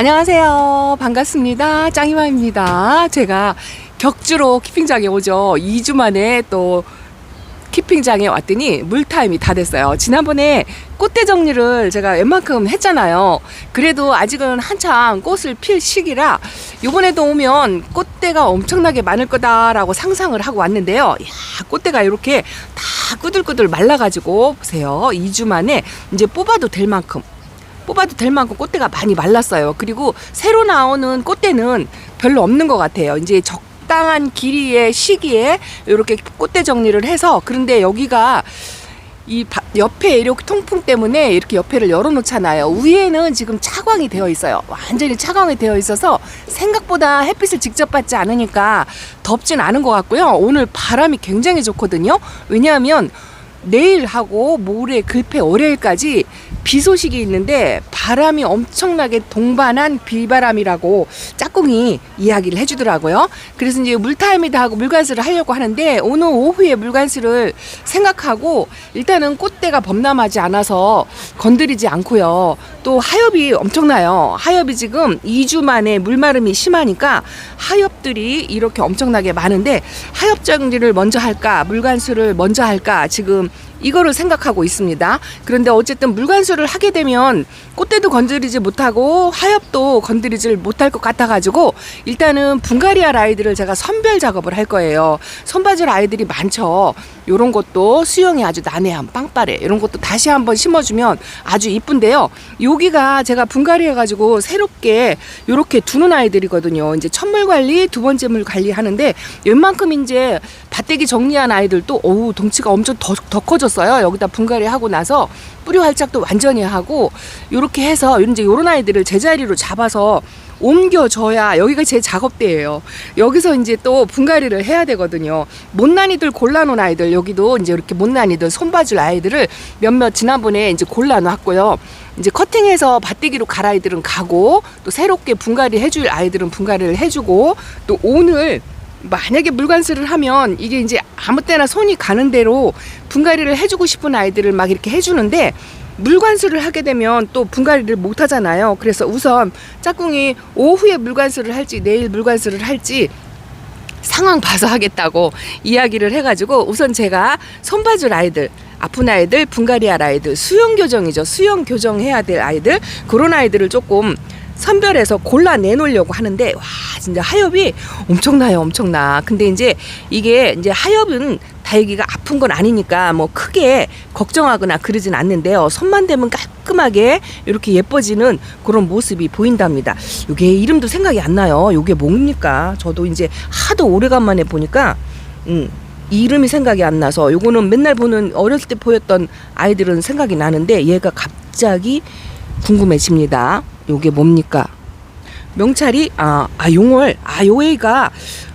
안녕하세요. 반갑습니다. 짱이마입니다. 제가 격주로 키핑장에 오죠. 2주 만에 또 키핑장에 왔더니 물타임이 다 됐어요. 지난번에 꽃대 정리를 제가 웬만큼 했잖아요. 그래도 아직은 한참 꽃을 필 시기라 요번에도 오면 꽃대가 엄청나게 많을 거다라고 상상을 하고 왔는데요. 야, 꽃대가 이렇게 다 꾸들꾸들 말라가지고 보세요. 2주 만에 이제 뽑아도 될 만큼 뽑아도 될 만큼 꽃대가 많이 말랐어요. 그리고 새로 나오는 꽃대는 별로 없는 것 같아요. 이제 적당한 길이의 시기에 이렇게 꽃대 정리를 해서 그런데 여기가 이 바- 옆에 이렇게 통풍 때문에 이렇게 옆에를 열어놓잖아요. 위에는 지금 차광이 되어 있어요. 완전히 차광이 되어 있어서 생각보다 햇빛을 직접 받지 않으니까 덥진 않은 것 같고요. 오늘 바람이 굉장히 좋거든요. 왜냐하면 내일하고 모레 글패 월요일까지 비 소식이 있는데 바람이 엄청나게 동반한 비바람이라고 짝꿍이 이야기를 해주더라고요. 그래서 이제 물타임이다 하고 물관수를 하려고 하는데 오늘 오후에 물관수를 생각하고 일단은 꽃대가 범람하지 않아서 건드리지 않고요. 또 하엽이 엄청나요. 하엽이 지금 2주 만에 물마름이 심하니까 하엽들이 이렇게 엄청나게 많은데 하엽 정리를 먼저 할까 물관수를 먼저 할까 지금 이거를 생각하고 있습니다. 그런데 어쨌든 물관수를 하게 되면 꽃대도 건드리지 못하고 하엽도 건드리질 못할 것 같아가지고 일단은 분가리아 라이드를 제가 선별 작업을 할 거예요. 선바지 라이들이 많죠. 요런 것도 수영이 아주 난해한 빵빠레 이런 것도 다시 한번 심어주면 아주 이쁜데요. 여기가 제가 분갈이 해가지고 새롭게 요렇게 두는 아이들이거든요. 이제 첫물 관리, 두 번째 물 관리 하는데 웬만큼 이제 밭대기 정리한 아이들도 어우 덩치가 엄청 더, 더 커졌어요. 여기다 분갈이 하고 나서 뿌리 활짝도 완전히 하고 요렇게 해서 이제 요런 아이들을 제자리로 잡아서 옮겨줘야 여기가 제 작업대예요. 여기서 이제 또 분갈이를 해야 되거든요. 못난이들 골라놓은 아이들 여기도 이제 이렇게 못난이들 손봐줄 아이들을 몇몇 지난번에 이제 골라놨고요. 이제 커팅해서 밭대기로 갈 아이들은 가고 또 새롭게 분갈이 해줄 아이들은 분갈이를 해주고 또 오늘 만약에 물관수를 하면 이게 이제 아무 때나 손이 가는 대로 분갈이를 해주고 싶은 아이들을 막 이렇게 해주는데 물관수를 하게 되면 또 분갈이를 못 하잖아요. 그래서 우선 짝꿍이 오후에 물관수를 할지 내일 물관수를 할지 상황 봐서 하겠다고 이야기를 해가지고 우선 제가 손봐줄 아이들 아픈 아이들 분갈이할 아이들 수영 교정이죠. 수영 교정해야 될 아이들 그런 아이들을 조금 선별해서 골라 내놓으려고 하는데 와 진짜 하엽이 엄청나요 엄청나. 근데 이제 이게 이제 하엽은 다육이가 아픈 건 아니니까 뭐 크게 걱정하거나 그러진 않는데요. 손만 대면 깔끔하게 이렇게 예뻐지는 그런 모습이 보인답니다. 이게 이름도 생각이 안 나요. 이게 뭡니까? 저도 이제 하도 오래간만에 보니까 음 이름이 생각이 안 나서 요거는 맨날 보는 어렸을 때 보였던 아이들은 생각이 나는데 얘가 갑자기 궁금해집니다. 요게 뭡니까? 명찰이 아, 아 용월 아 요애가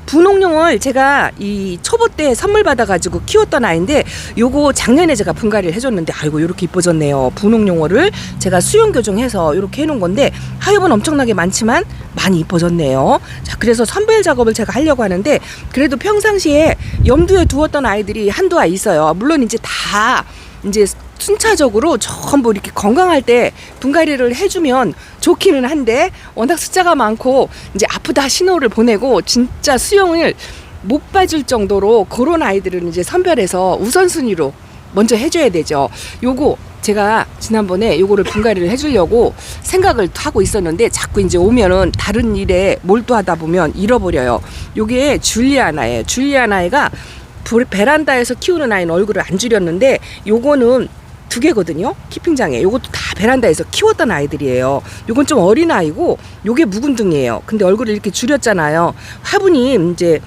분홍용을 제가 이 초보 때 선물 받아가지고 키웠던 아이인데 요거 작년에 제가 분갈이를 해줬는데 아이고 요렇게 이뻐졌네요. 분홍용어를 제가 수영 교정해서 요렇게 해놓은 건데 하엽은 엄청나게 많지만 많이 이뻐졌네요. 자 그래서 선별 작업을 제가 하려고 하는데 그래도 평상시에 염두에 두었던 아이들이 한두 아이 있어요. 물론 이제 다 이제 순차적으로 전부 이렇게 건강할 때 분갈이를 해주면 좋기는 한데 워낙 숫자가 많고 이제 아프다 신호를 보내고 진짜 수영을 못 봐줄 정도로 그런 아이들은 이제 선별해서 우선순위로 먼저 해줘야 되죠. 요거 제가 지난번에 요거를 분갈이를 해주려고 생각을 하고 있었는데 자꾸 이제 오면은 다른 일에 몰두하다 보면 잃어버려요. 요게 줄리아나예요. 줄리아나이가 불- 베란다에서 키우는 아이는 얼굴을 안 줄였는데 요거는 두 개거든요. 키핑장에. 요것도 다 베란다에서 키웠던 아이들이에요. 요건 좀 어린 아이고 요게 묵은둥이에요. 근데 얼굴을 이렇게 줄였잖아요. 화분이 이제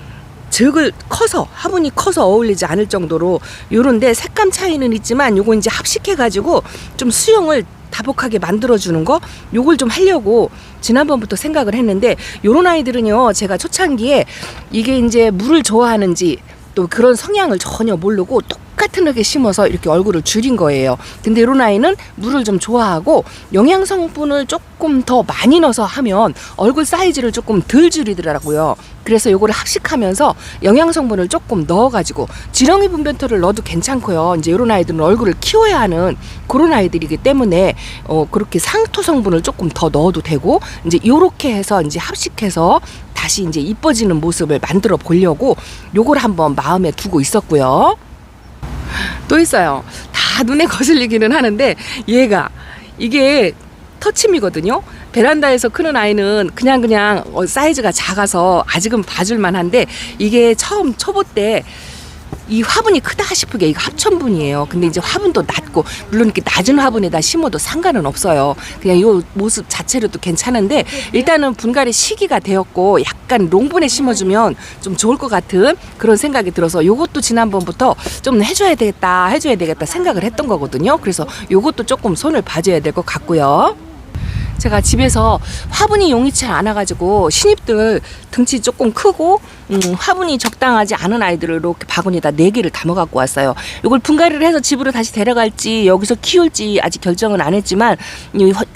적을 커서 화분이 커서 어울리지 않을 정도로 요런데 색감 차이는 있지만 요거 이제 합식해 가지고 좀 수영을 다복하게 만들어주는 거 요걸 좀 하려고 지난번부터 생각을 했는데 요런 아이들은요 제가 초창기에 이게 이제 물을 좋아하는지 또 그런 성향을 전혀 모르고 똑 같은하게 심어서 이렇게 얼굴을 줄인 거예요. 근데 이런 아이는 물을 좀 좋아하고 영양 성분을 조금 더 많이 넣어서 하면 얼굴 사이즈를 조금 덜 줄이더라고요. 그래서 요거를 합식하면서 영양 성분을 조금 넣어가지고 지렁이 분변토를 넣어도 괜찮고요. 이제 이런 아이들은 얼굴을 키워야 하는 그런 아이들이기 때문에 어 그렇게 상토 성분을 조금 더 넣어도 되고 이제 요렇게 해서 이제 합식해서 다시 이제 이뻐지는 모습을 만들어 보려고 요걸 한번 마음에 두고 있었고요. 또 있어요. 다 눈에 거슬리기는 하는데 얘가 이게 터침이거든요. 베란다에서 크는 아이는 그냥 그냥 어, 사이즈가 작아서 아직은 봐줄만 한데 이게 처음 초보 때 이 화분이 크다 싶으게 이거 합천분이에요. 근데 이제 화분도 낮고 물론 이렇게 낮은 화분에다 심어도 상관은 없어요. 그냥 이 모습 자체로도 괜찮은데 일단은 분갈이 시기가 되었고 약간 롱분에 심어주면 좀 좋을 것 같은 그런 생각이 들어서 요것도 지난번부터 좀 해줘야 되겠다 해줘야 되겠다 생각을 했던 거거든요. 그래서 요것도 조금 손을 봐줘야 될 것 같고요. 제가 집에서 화분이 용이치 않아가지고 신입들 등치 조금 크고 음, 화분이 적당하지 않은 아이들을 이렇게 바구니에다 네 개를 담아 갖고 왔어요. 이걸 분갈이를 해서 집으로 다시 데려갈지 여기서 키울지 아직 결정은 안 했지만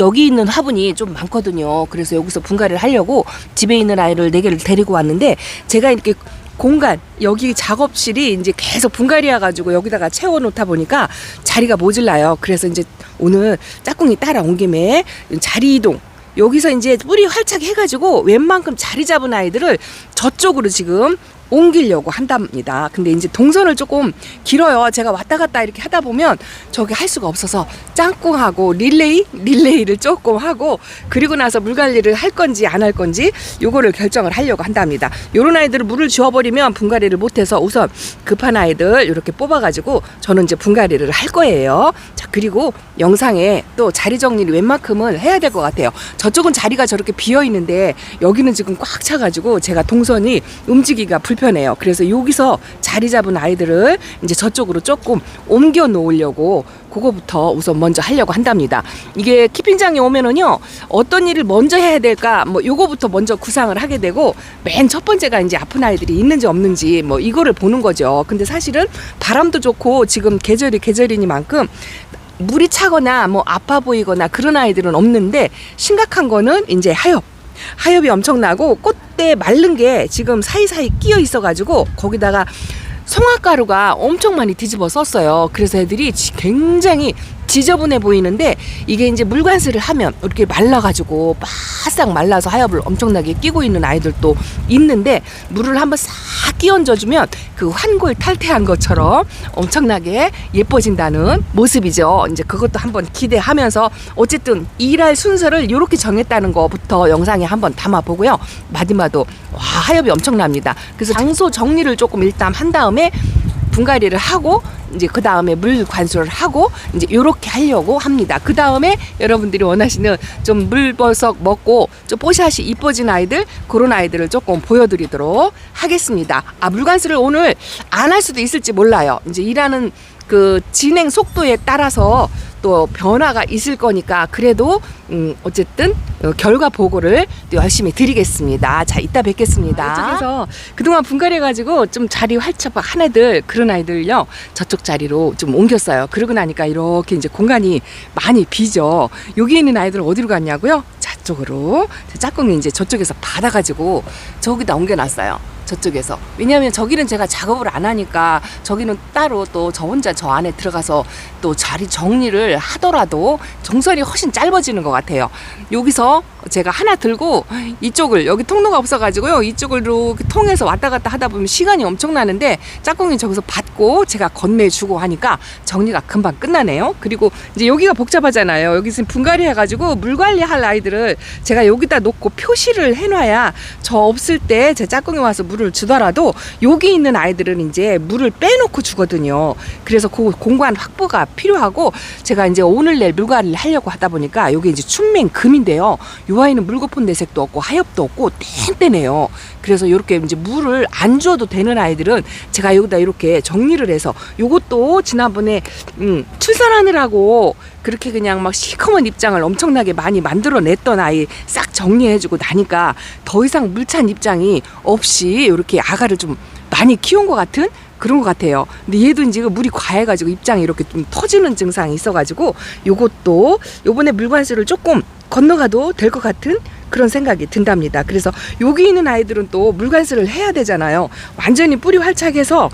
여기 있는 화분이 좀 많거든요. 그래서 여기서 분갈이를 하려고 집에 있는 아이를 네 개를 데리고 왔는데 제가 이렇게 공간 여기 작업실이 이제 계속 분갈이야 가지고 여기다가 채워 놓다 보니까 자리가 모질라요. 그래서 이제 오늘 짝꿍이 따라온 김에 자리 이동 여기서 이제 뿌리 활착 해가지고 웬만큼 자리 잡은 아이들을 저쪽으로 지금 옮기려고 한답니다. 근데 이제 동선을 조금 길어요. 제가 왔다 갔다 이렇게 하다 보면 저기 할 수가 없어서 짱꿍하고 릴레이 릴레이를 조금 하고 그리고 나서 물 관리를 할 건지 안 할 건지 요거를 결정을 하려고 한답니다. 요런 아이들을 물을 주워버리면 분갈이를 못해서 우선 급한 아이들 이렇게 뽑아가지고 저는 이제 분갈이를 할 거예요. 자 그리고 영상에 또 자리 정리를 웬만큼은 해야 될 것 같아요. 저쪽은 자리가 저렇게 비어 있는데 여기는 지금 꽉 차가지고 제가 동선이 움직이기가 불편 해요. 그래서 여기서 자리 잡은 아이들을 이제 저쪽으로 조금 옮겨 놓으려고 그거부터 우선 먼저 하려고 한답니다. 이게 키핑장에 오면은요 어떤 일을 먼저 해야 될까 뭐 요거부터 먼저 구상을 하게 되고 맨 첫 번째가 이제 아픈 아이들이 있는지 없는지 뭐 이거를 보는 거죠. 근데 사실은 바람도 좋고 지금 계절이 계절이니만큼 물이 차거나 뭐 아파 보이거나 그런 아이들은 없는데 심각한 거는 이제 하엽. 하엽이 엄청나고 꽃대 마른 게 지금 사이사이 끼어 있어가지고 거기다가 송화가루가 엄청 많이 뒤집어 썼어요. 그래서 애들이 지- 굉장히 지저분해 보이는데 이게 이제 물관수를 하면 이렇게 말라가지고 바싹 말라서 하엽을 엄청나게 끼고 있는 아이들도 있는데 물을 한번 싹 끼얹어주면 그 환골 탈퇴한 것처럼 엄청나게 예뻐진다는 모습이죠. 이제 그것도 한번 기대하면서 어쨌든 일할 순서를 이렇게 정했다는 거부터 영상에 한번 담아보고요. 마디마도 와 하엽이 엄청납니다. 그래서 장소 정리를 조금 일단 한 다음에 분갈이를 하고 이제 그 다음에 물 관수를 하고 이제 요렇게 하려고 합니다. 그 다음에 여러분들이 원하시는 좀 물버섯 먹고 좀 뽀샤시 이뻐진 아이들 그런 아이들을 조금 보여드리도록 하겠습니다. 아 물관수를 오늘 안 할 수도 있을지 몰라요. 이제 일하는 그 진행 속도에 따라서 또 변화가 있을 거니까 그래도 음 어쨌든 어, 결과 보고를 또 열심히 드리겠습니다. 자 이따 뵙겠습니다. 이쪽에서 그동안 분갈이 가지고 좀 자리 활짝 한 애들 그런 아이들요 저쪽 자리로 좀 옮겼어요. 그러고 나니까 이렇게 이제 공간이 많이 비죠. 여기 있는 아이들은 어디로 갔냐고요? 저쪽으로 제 짝꿍이 이제 저쪽에서 받아가지고 저기다 옮겨놨어요. 저쪽에서 왜냐하면 저기는 제가 작업을 안 하니까 저기는 따로 또 저 혼자 저 안에 들어가서 또 자리 정리를 하더라도 정선이 훨씬 짧아지는 것 같아요. 여기서 제가 하나 들고 이쪽을 여기 통로가 없어가지고요 이쪽을 이렇게 통해서 왔다 갔다 하다 보면 시간이 엄청 나는데 짝꿍이 저기서 받고 제가 건네주고 하니까 정리가 금방 끝나네요. 그리고 이제 여기가 복잡하잖아요. 여기서 분갈이 해가지고 물 관리할 아이들을 제가 여기다 놓고 표시를 해놔야 저 없을 때 제 짝꿍이 와서 물을 주더라도 여기 있는 아이들은 이제 물을 빼놓고 주거든요. 그래서 그 공간 확보가 필요하고 제가 이제 오늘 내일 물 관리를 하려고 하다 보니까 여기 이제 춘맹 금인데요. 요 아이는 물거품 내색도 없고 하엽도 없고 땡땡해요. 그래서 이렇게 이제 물을 안 줘도 되는 아이들은 제가 여기다 이렇게 정리를 해서 요것도 지난번에 음, 출산하느라고 그렇게 그냥 막 시커먼 입장을 엄청나게 많이 만들어냈던 아이 싹 정리해주고 나니까 더 이상 물찬 입장이 없이 이렇게 아가를 좀 많이 키운 것 같은 그런 것 같아요. 근데 얘도 그 물이 과해가지고 입장이 이렇게 좀 터지는 증상이 있어가지고 요것도 요번에 물관수를 조금 건너가도 될 것 같은 그런 생각이 든답니다. 그래서 여기 있는 아이들은 또 물관수를 해야 되잖아요. 완전히 뿌리 활착해서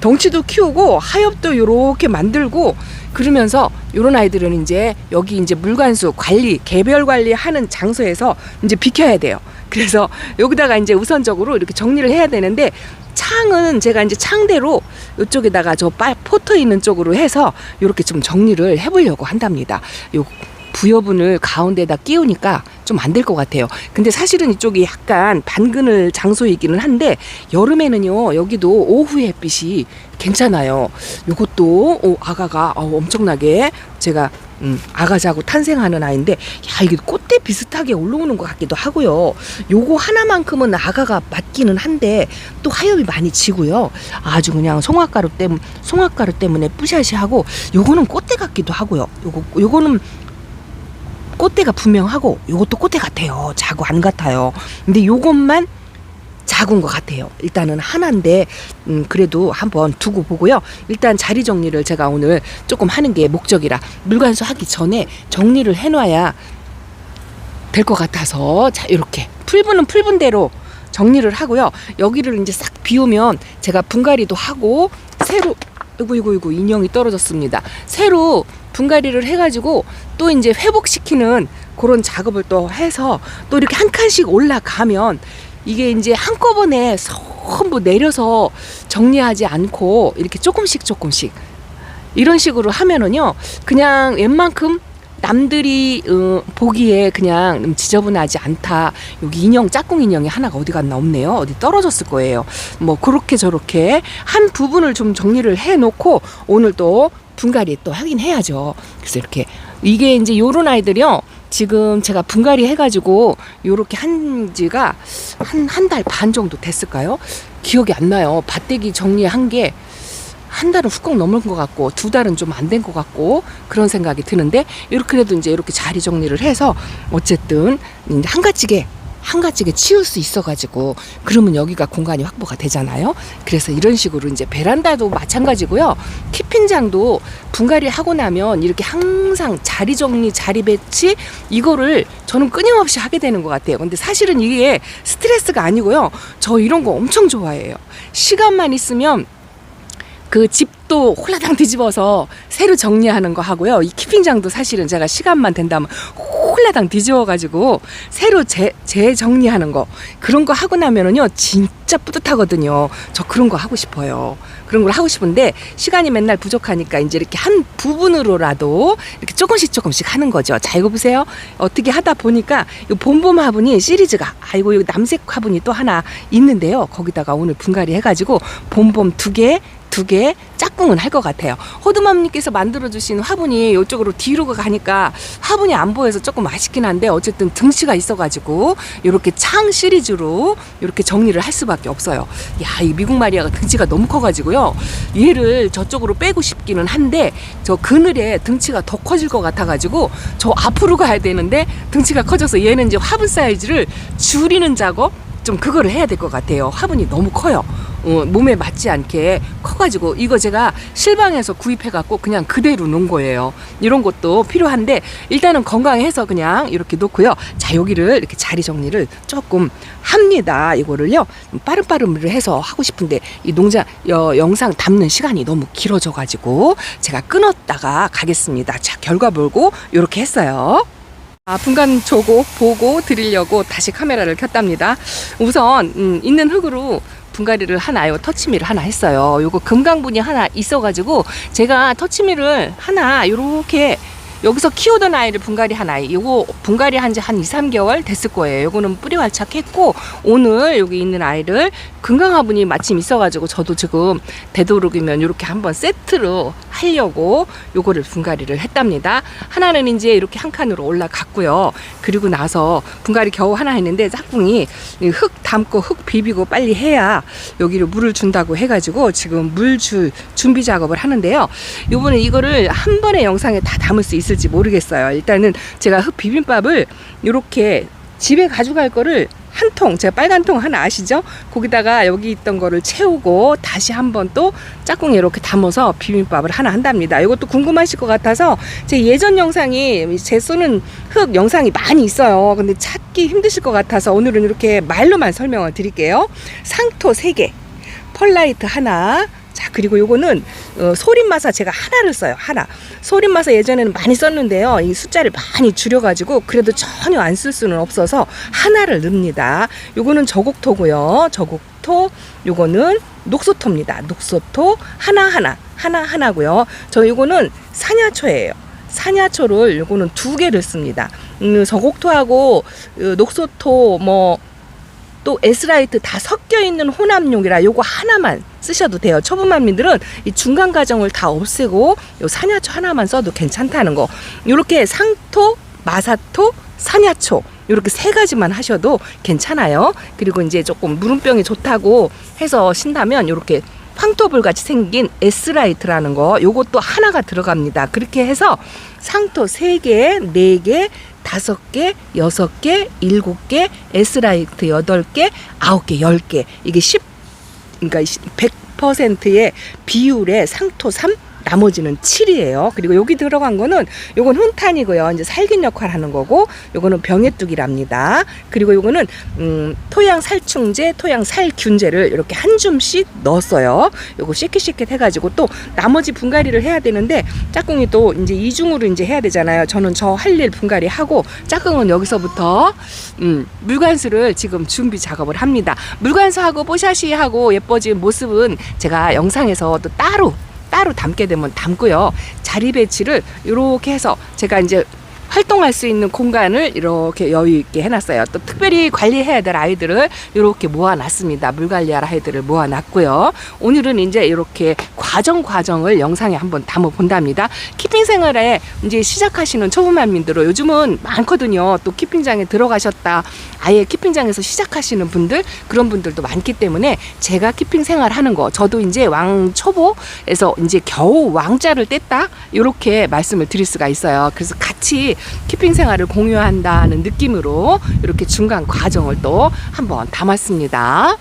덩치도 키우고 하엽도 요렇게 만들고 그러면서 요런 아이들은 이제 여기 이제 물관수 관리 개별 관리하는 장소에서 이제 비켜야 돼요. 그래서 여기다가 이제 우선적으로 이렇게 정리를 해야 되는데 창은 제가 이제 창대로 이쪽에다가 저빨 포터 있는 쪽으로 해서 이렇게 좀 정리를 해보려고 한답니다. 요 부여분을 가운데다 끼우니까 좀 안 될 것 같아요. 근데 사실은 이쪽이 약간 반그늘 장소이기는 한데 여름에는요 여기도 오후에 햇빛이 괜찮아요. 요것도 오, 아가가 어, 엄청나게 제가 음, 아가자고 탄생하는 아이인데 야 이게 꽃대 비슷하게 올라오는 것 같기도 하고요. 요거 하나만큼은 아가가 맞기는 한데 또 하엽이 많이 지고요. 아주 그냥 송화가루 때문 송화가루 때문에 뿌샤시하고 요거는 꽃대 같기도 하고요. 요거 요거는 꽃대가 분명하고 요것도 꽃대 같아요. 자고 안 같아요. 근데 요것만 작은 것 같아요. 일단은 하나인데 음, 그래도 한번 두고 보고요. 일단 자리 정리를 제가 오늘 조금 하는 게 목적이라 물관수 하기 전에 정리를 해놔야 될 것 같아서 자 이렇게 풀분은 풀분대로 정리를 하고요. 여기를 이제 싹 비우면 제가 분갈이도 하고 새로 이구 이구 이구 인형이 떨어졌습니다. 새로 분갈이를 해가지고 또 이제 회복시키는 그런 작업을 또 해서 또 이렇게 한 칸씩 올라가면 이게 이제 한꺼번에 전부 내려서 정리하지 않고 이렇게 조금씩 조금씩 이런 식으로 하면은요 그냥 웬만큼 남들이 어, 보기에 그냥 음, 지저분하지 않다. 여기 인형 짝꿍 인형이 하나가 어디 갔나 없네요. 어디 떨어졌을 거예요. 뭐 그렇게 저렇게 한 부분을 좀 정리를 해놓고 오늘 또 분갈이 또 하긴 해야죠. 그래서 이렇게 이게 이제 요런 아이들이요. 지금 제가 분갈이 해가지고 요렇게 한 지가 한 한 달 반 정도 됐을까요? 기억이 안 나요. 밭대기 정리한 게 한 달은 훅훅 넘은 것 같고 두 달은 좀 안 된 것 같고 그런 생각이 드는데 이렇게라도 이제 이렇게 자리 정리를 해서 어쨌든 이제 한가지게 한 가지게 치울 수 있어가지고 그러면 여기가 공간이 확보가 되잖아요. 그래서 이런 식으로 이제 베란다도 마찬가지고요. 키핀장도 분갈이 하고 나면 이렇게 항상 자리 정리, 자리 배치 이거를 저는 끊임없이 하게 되는 것 같아요. 근데 사실은 이게 스트레스가 아니고요. 저 이런 거 엄청 좋아해요. 시간만 있으면 그 집도 홀라당 뒤집어서 새로 정리하는 거 하고요. 이 키핑장도 사실은 제가 시간만 된다면 홀라당 뒤집어가지고 새로 재, 재정리하는 거 그런 거 하고 나면은요 진짜 뿌듯하거든요. 저 그런 거 하고 싶어요. 그런 걸 하고 싶은데 시간이 맨날 부족하니까 이제 이렇게 한 부분으로라도 이렇게 조금씩 조금씩 하는 거죠. 자 이거 보세요. 어떻게 하다 보니까 이 봄봄 화분이 시리즈가 아이고 이 남색 화분이 또 하나 있는데요. 거기다가 오늘 분갈이 해가지고 봄봄 두 개. 두 개 짝꿍은 할 것 같아요. 호두맘님께서 만들어주신 화분이 이쪽으로 뒤로 가니까 화분이 안 보여서 조금 아쉽긴 한데 어쨌든 등치가 있어가지고 이렇게 창 시리즈로 이렇게 정리를 할 수밖에 없어요. 야, 이 미국 마리아가 등치가 너무 커가지고요. 얘를 저쪽으로 빼고 싶기는 한데 저 그늘에 등치가 더 커질 것 같아가지고 저 앞으로 가야 되는데 등치가 커져서 얘는 이제 화분 사이즈를 줄이는 작업 좀 그거를 해야 될 것 같아요. 화분이 너무 커요. 어, 몸에 맞지 않게 커가지고 이거 제가 실방에서 구입해갖고 그냥 그대로 놓은 거예요. 이런 것도 필요한데 일단은 건강해서 그냥 이렇게 놓고요. 자 여기를 이렇게 자리 정리를 조금 합니다. 이거를요 빠름빠름을 해서 하고 싶은데 이 농장 여, 영상 담는 시간이 너무 길어져가지고 제가 끊었다가 가겠습니다. 자 결과 보고 이렇게 했어요. 아, 분간 조고 보고 드리려고 다시 카메라를 켰답니다. 우선 음, 있는 흙으로 분갈이를 하나요 터치미를 하나 했어요. 요거 금강분이 하나 있어가지고 제가 터치미를 하나 요렇게 여기서 키우던 아이를 분갈이 한 아이 요거 분갈이 한 지한 2, 3개월 됐을 거예요. 요거는 뿌리 활착했고 오늘 여기 있는 아이를 금강화분이 마침 있어가지고 저도 지금 되도록이면 이렇게 한번 세트로 하려고 요거를 분갈이를 했답니다. 하나는 이제 이렇게 한 칸으로 올라갔고요. 그리고 나서 분갈이 겨우 하나 했는데 짝꿍이 이흙 담고 흙 비비고 빨리 해야 여기를 물을 준다고 해가지고 지금 물 줄 준비 작업을 하는데요. 요번에 이거를 한 번의 영상에 다 담을 수 있을지 모르겠어요. 일단은 제가 흙 비빔밥을 이렇게 집에 가져갈 거를 한 통, 제가 빨간 통 하나 아시죠? 거기다가 여기 있던 거를 채우고 다시 한번 또 짝꿍이 이렇게 담아서 비빔밥을 하나 한답니다. 이것도 궁금하실 것 같아서 제 예전 영상이 제 쏘는 흙 영상이 많이 있어요. 근데 찾기 힘드실 것 같아서 오늘은 이렇게 말로만 설명을 드릴게요. 상토 3개, 펄라이트 하나, 자 그리고 요거는 어, 소림마사 제가 하나를 써요 하나. 소림마사 예전에는 많이 썼는데요. 이 숫자를 많이 줄여가지고 그래도 전혀 안 쓸 수는 없어서 하나를 넣습니다. 요거는 저곡토고요. 저곡토 요거는 녹소토입니다. 녹소토 하나하나. 하나하나고요. 저 요거는 사냐초예요. 사냐초를 요거는 두 개를 씁니다. 음, 저곡토하고 어, 녹소토 뭐 또 에스라이트 다 섞여 있는 혼합용이라 요거 하나만 쓰셔도 돼요. 초보만민들은 이 중간 과정을 다 없애고 요 사냐초 하나만 써도 괜찮다는 거. 요렇게 상토, 마사토, 사냐초 요렇게 세 가지만 하셔도 괜찮아요. 그리고 이제 조금 물음병이 좋다고 해서 신다면 요렇게 황토불 같이 생긴 에스라이트라는 거 요것도 하나가 들어갑니다. 그렇게 해서 상토 세개네개 다섯 개, 여섯 개, 일곱 개, 에스라이트 여덟 개, 아홉 개, 열 개. 이게 10 그러니까 100%의 비율의 상토 3 나머지는 7이에요. 그리고 여기 들어간 거는 요건 훈탄이고요. 이제 살균 역할 하는 거고 요거는 병해뚜기랍니다. 그리고 요거는 음, 토양 살충제, 토양 살균제를 이렇게 한 줌씩 넣었어요. 요거 시킷시킷 해가지고 또 나머지 분갈이를 해야 되는데 짝꿍이 또 이제 이중으로 이제 해야 되잖아요. 저는 저 할 일 분갈이 하고 짝꿍은 여기서부터 음, 물관수를 지금 준비 작업을 합니다. 물관수하고 뽀샤시 하고 예뻐진 모습은 제가 영상에서 또 따로 따로 담게 되면 담고요. 자리 배치를 이렇게 해서 제가 이제 활동할 수 있는 공간을 이렇게 여유 있게 해놨어요. 또 특별히 관리해야 될 아이들을 이렇게 모아놨습니다. 물 관리할 아이들을 모아놨고요. 오늘은 이제 이렇게 과정 과정을 영상에 한번 담아 본답니다. 키핑 생활에 이제 시작하시는 초보만민들은 요즘은 많거든요. 또 키핑장에 들어가셨다. 아예 키핑장에서 시작하시는 분들 그런 분들도 많기 때문에 제가 키핑 생활 하는 거 저도 이제 왕 초보에서 이제 겨우 왕자를 뗐다 이렇게 말씀을 드릴 수가 있어요. 그래서 같이 키핑 생활을 공유한다는 느낌으로 이렇게 중간 과정을 또 한번 담았습니다.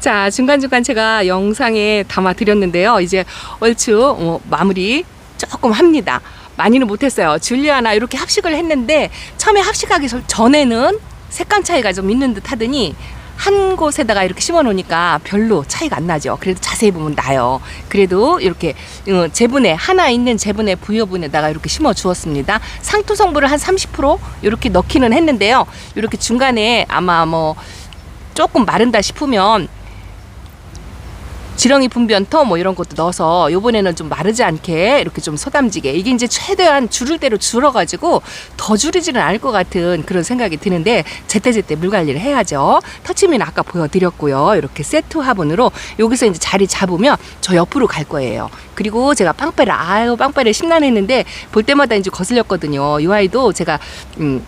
자, 중간중간 제가 영상에 담아 드렸는데요. 이제 얼추 어, 마무리 조금 합니다. 많이는 못했어요. 줄리아나 이렇게 합식을 했는데 처음에 합식하기 전- 전에는 색감 차이가 좀 있는 듯 하더니 한 곳에다가 이렇게 심어 놓으니까 별로 차이가 안 나죠. 그래도 자세히 보면 나요. 그래도 이렇게 어, 제분에 하나 있는 제분의 부여분에다가 이렇게 심어 주었습니다. 상토 성분을 한 30% 이렇게 넣기는 했는데요. 이렇게 중간에 아마 뭐 조금 마른다 싶으면 지렁이 분변토 뭐 이런 것도 넣어서 요번에는 좀 마르지 않게 이렇게 좀 소담지게. 이게 이제 최대한 줄을 대로 줄어가지고 더 줄이지는 않을 것 같은 그런 생각이 드는데 제때제때 물 관리를 해야죠. 터치미는 아까 보여드렸고요. 이렇게 세트 화분으로 여기서 이제 자리 잡으면 저 옆으로 갈 거예요. 그리고 제가 빵빼를 아유 빵빼를 심란했는데 볼 때마다 이제 거슬렸거든요. 이 아이도 제가 음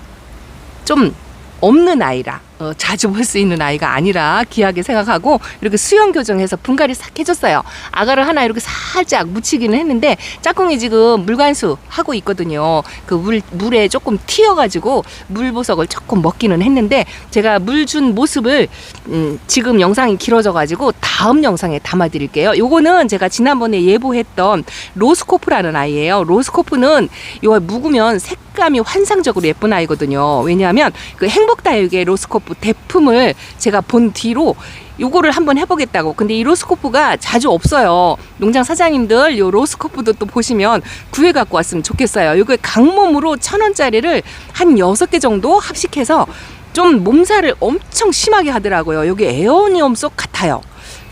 좀 없는 아이라 어, 자주 볼 수 있는 아이가 아니라 귀하게 생각하고 이렇게 수영 교정해서 분갈이 싹 해줬어요. 아가를 하나 이렇게 살짝 묻히기는 했는데 짝꿍이 지금 물관수 하고 있거든요. 그 물 물에 조금 튀어가지고 물 보석을 조금 먹기는 했는데 제가 물 준 모습을 음, 지금 영상이 길어져가지고 다음 영상에 담아드릴게요. 요거는 제가 지난번에 예보했던 로스코프라는 아이예요. 로스코프는 요 묵으면 색감이 환상적으로 예쁜 아이거든요. 왜냐하면 그 행복다육의 로스코프 대품을 제가 본 뒤로 요거를 한번 해보겠다고. 근데 이 로스코프가 자주 없어요. 농장 사장님들 요 로스코프도 또 보시면 구해 갖고 왔으면 좋겠어요. 요게 강몸으로 천 원짜리를 한 여섯 개 정도 합식해서 좀 몸살을 엄청 심하게 하더라고요. 여기 에어니엄 속 같아요.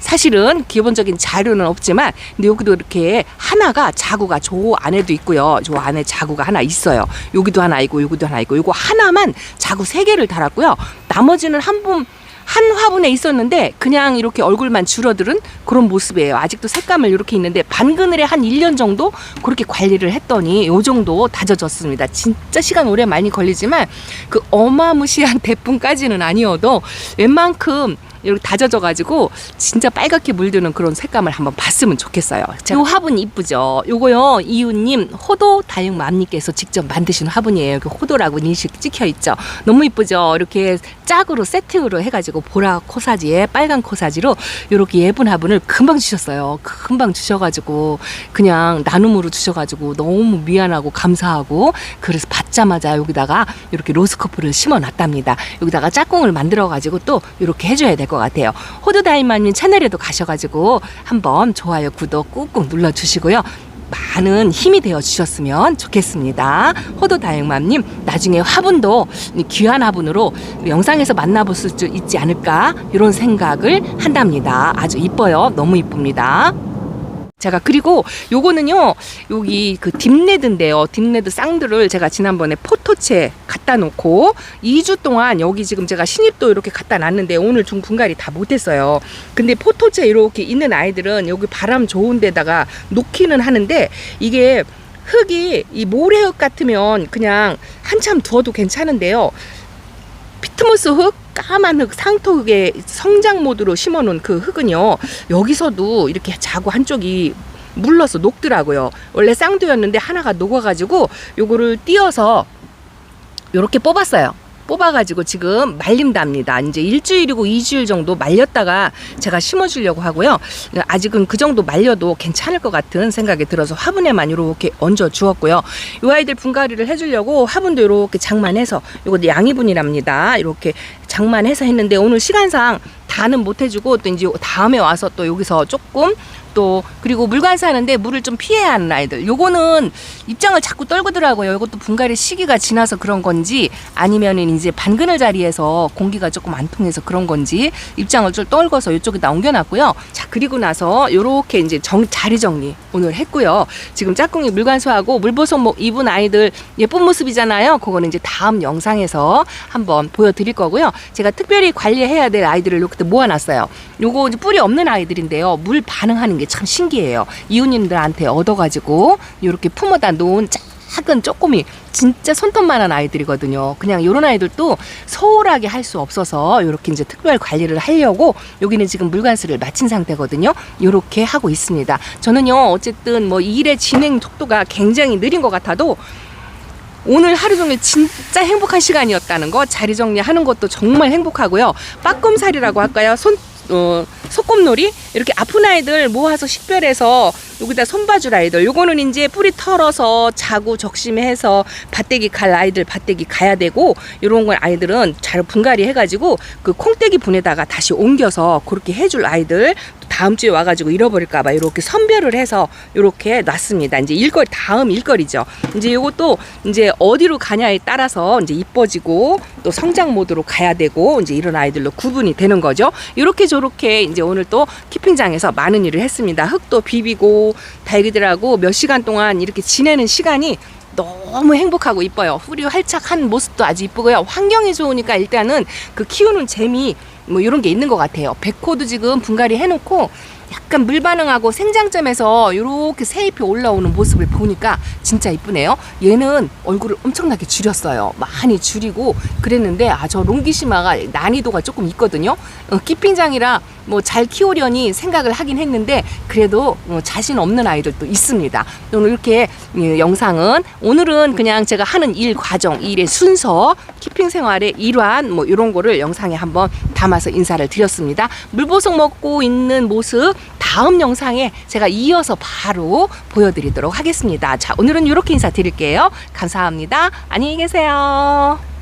사실은 기본적인 자료는 없지만 근데 여기도 이렇게 하나가 자구가 저 안에도 있고요. 저 안에 자구가 하나 있어요. 여기도 하나 있고 여기도 하나 있고 요거 하나만 자구 세 개를 달았고요. 나머지는 한분 한 화분에 있었는데 그냥 이렇게 얼굴만 줄어드는 그런 모습이에요. 아직도 색감을 이렇게 있는데 반그늘에 한 1년 정도 그렇게 관리를 했더니 요 정도 다져졌습니다. 진짜 시간 오래 많이 걸리지만 그 어마무시한 대풍까지는 아니어도 웬만큼 이렇게 다져져가지고 진짜 빨갛게 물드는 그런 색감을 한번 봤으면 좋겠어요. 요 화분 이쁘죠? 요거요 이웃님 호도 다육맘님께서 직접 만드신 화분이에요. 그 호도라고 인식 찍혀 있죠. 너무 이쁘죠? 이렇게 짝으로 세트로 해가지고 보라 코사지에 빨간 코사지로 이렇게 예쁜 화분을 금방 주셨어요. 금방 주셔가지고 그냥 나눔으로 주셔가지고 너무 미안하고 감사하고 그래서 받자마자 여기다가 이렇게 로스코프를 심어놨답니다. 여기다가 짝꿍을 만들어가지고 또 이렇게 해줘야 될것 같아요. 호두다이마님 채널에도 가셔가지고 한번 좋아요, 구독 꾹꾹 눌러주시고요. 많은 힘이 되어 주셨으면 좋겠습니다. 호도 다육맘님 나중에 화분도 귀한 화분으로 영상에서 만나볼 수 있지 않을까 이런 생각을 한답니다. 아주 이뻐요. 너무 이쁩니다. 제가. 그리고 요거는요 여기 그 딥레드인데요. 딥레드 쌍들을 제가 지난번에 포토체 갖다 놓고 2주 동안 여기 지금 제가 신입도 이렇게 갖다 놨는데 오늘 중 분갈이 다 못했어요. 근데 포토체 이렇게 있는 아이들은 여기 바람 좋은 데다가 놓기는 하는데 이게 흙이 이 모래흙 같으면 그냥 한참 두어도 괜찮은데요 피트모스 흙 까만 흙 상토 흙에 성장 모드로 심어놓은 그 흙은요 여기서도 이렇게 자고 한쪽이 물러서 녹더라고요. 원래 쌍두였는데 하나가 녹아가지고 요거를 띄어서 요렇게 뽑았어요 뽑아가지고 지금 말림답니다. 이제 일주일이고 이주일 정도 말렸다가 제가 심어주려고 하고요. 아직은 그 정도 말려도 괜찮을 것 같은 생각이 들어서 화분에만 이렇게 얹어 주었고요. 이 아이들 분갈이를 해주려고 화분도 이렇게 장만해서 이거 양이분이랍니다. 이렇게 장만해서 했는데 오늘 시간상 다는 못 해주고 또 이제 다음에 와서 또 여기서 조금 또 그리고 물관 사는데 물을 좀 피해야 하는 아이들. 요거는 입장을 자꾸 떨구더라고요. 이것도 분갈이 시기가 지나서 그런 건지 아니면은 이제 반그늘 자리에서 공기가 조금 안 통해서 그런 건지 입장을 좀 떨궈서 이쪽에다 옮겨놨고요. 자 그리고 나서 요렇게 이제 정, 자리 정리 오늘 했고요. 지금 짝꿍이 물관수하고 물보송목 입은 아이들 예쁜 모습이잖아요. 그거는 이제 다음 영상에서 한번 보여드릴 거고요. 제가 특별히 관리해야 될 아이들을 이렇게 모아놨어요. 요거 이제 뿌리 없는 아이들인데요. 물 반응하는 게참 신기해요 이웃님들한테 얻어가지고 이렇게 품어다 놓은 작은 쪼꼬미 진짜 손톱만한 아이들이거든요. 그냥 이런 아이들도 소홀하게 할 수 없어서 이렇게 이제 특별 관리를 하려고 여기는 지금 물관수를 마친 상태거든요. 이렇게 하고 있습니다. 저는요 어쨌든 뭐 일의 진행 속도가 굉장히 느린 것 같아도 오늘 하루 종일 진짜 행복한 시간이었다는 거 자리 정리하는 것도 정말 행복하고요. 빠꼼살이라고 할까요? 손 어, 소꿉놀이? 이렇게 아픈 아이들 모아서 식별해서 여기다 손봐줄 아이들. 요거는 이제 뿌리 털어서 자고 적심해서 밭대기 갈 아이들 밭대기 가야 되고 이런 걸 아이들은 잘 분갈이 해가지고 그 콩대기 분에다가 다시 옮겨서 그렇게 해줄 아이들 다음 주에 와가지고 잃어버릴까봐 이렇게 선별을 해서 이렇게 놨습니다. 이제 일거리 다음 일거리죠. 이제 이것도 이제 어디로 가냐에 따라서 이제 이뻐지고 또 성장 모드로 가야 되고 이제 이런 아이들로 구분이 되는 거죠. 이렇게 저렇게 이제 오늘 또 키핑장에서 많은 일을 했습니다. 흙도 비비고 달기들하고 몇 시간 동안 이렇게 지내는 시간이 너무 행복하고 이뻐요. 뿌리 활착한 모습도 아주 이쁘고요. 환경이 좋으니까 일단은 그 키우는 재미 뭐 이런 게 있는 것 같아요. 백호도 지금 분갈이 해놓고 약간 물 반응하고 생장점에서 이렇게 새잎이 올라오는 모습을 보니까 진짜 이쁘네요. 얘는 얼굴을 엄청나게 줄였어요. 많이 줄이고 그랬는데 아 저 롱기시마가 난이도가 조금 있거든요. 어, 키핑장이라 뭐 잘 키우려니 생각을 하긴 했는데 그래도 어, 자신 없는 아이들도 있습니다. 오늘 이렇게 예, 영상은 오늘은 그냥 제가 하는 일 과정, 일의 순서, 키핑 생활의 일환 뭐 이런 거를 영상에 한번 담아서 인사를 드렸습니다. 물보석 먹고 있는 모습 다음 영상에 제가 이어서 바로 보여드리도록 하겠습니다. 자, 오늘은 이렇게 인사드릴게요. 감사합니다. 안녕히 계세요.